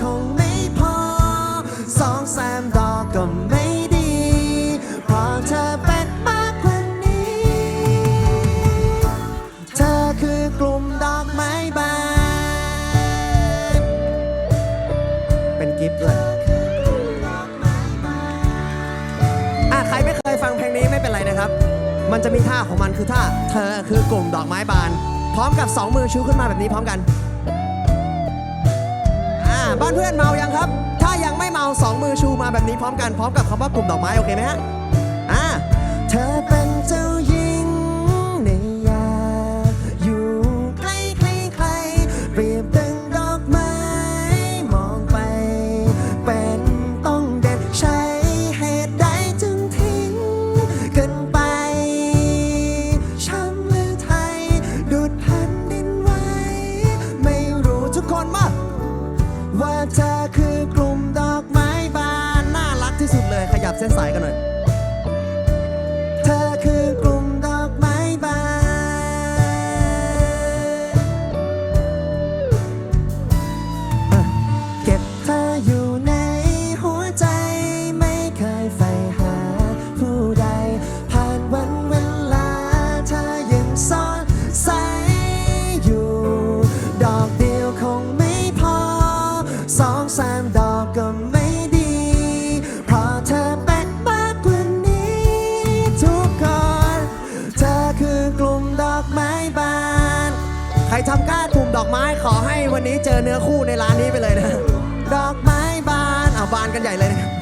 คงไม่พอสองแสมดอกก็ไม่ดี เพราะเธอเป็นมากกว่านี้ เธอคือกลุ่มดอกไม้บานเป็นกิฟต์เลยอะใครไม่เคยฟังเพลงนี้ไม่เป็นไรนะครับ มันจะมีท่าของมันคือท่า เธอคือกลุ่มดอกไม้บาน พร้อมกับสองมือชูขึ้นมาแบบนี้พร้อมกัน บ้านเพื่อนเมายังครับ ถ้ายังไม่เมาสองมือชูมาแบบนี้พร้อมกันพร้อมกับคำว่ากลุ่มดอกไม้โอเคไหมฮะอ่าเธอเป็นเจ้าหญิงในยาอยู่ใกล้ใครใครเปรียบ เธอคือกลุ่มดอกไม้บาน น่ารักที่สุดเลยขยับเส้นสายกันหน่อย รทำกล้ากลุ่มดอกไม้ขอให้วันนี้เจอเนื้อคู่ในร้านนี้ไปเลยนะ ดอกไม้บานเอาบานกันใหญ่เลยนะ